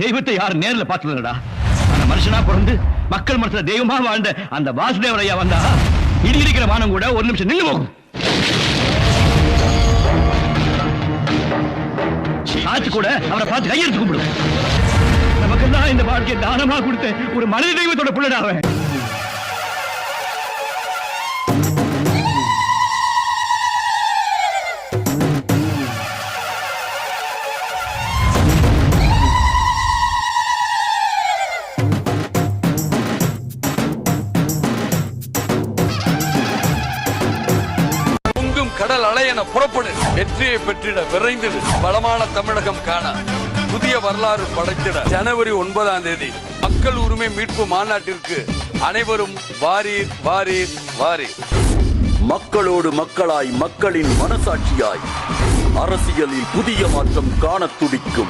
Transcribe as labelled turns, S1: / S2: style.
S1: தெய்வத்தை யாரும் நேர்ல பார்த்ததுடா அந்த மனுஷனா பிறந்து மக்கள் மனசுல தெய்வமா வாழ்ந்த அந்த வாசுதேவர் ஐயா வந்தா இடி இடிக்கிற வானம் கூட ஒரு நிமிஷம் நின்று போகும். ஆச்சு கூட அவரை பார்த்து கையெழுத்து கும்பிடும். தான் இந்த வாழ்க்கையை தானமா கொடுத்த ஒரு மனித தெய்வத்தோட பிள்ளைடா
S2: கடல் அலையென புறப்படு. வெற்றியை பெற்றிட விரைந்திடு. பலமான தமிழகம் காண. புதிய வரலாறு படைத்திட. ஜனவரி ஒன்பதாம் தேதி மக்கள் உரிமை மீட்பு மாநாட்டிற்கு அனைவரும் வாரீர் வாரீர் வாரீர்.
S3: மக்களோடு மக்களாய் மக்களின் மனசாட்சியாய் அரசியலில் புதிய மாற்றம் காணத் துடிக்கும்.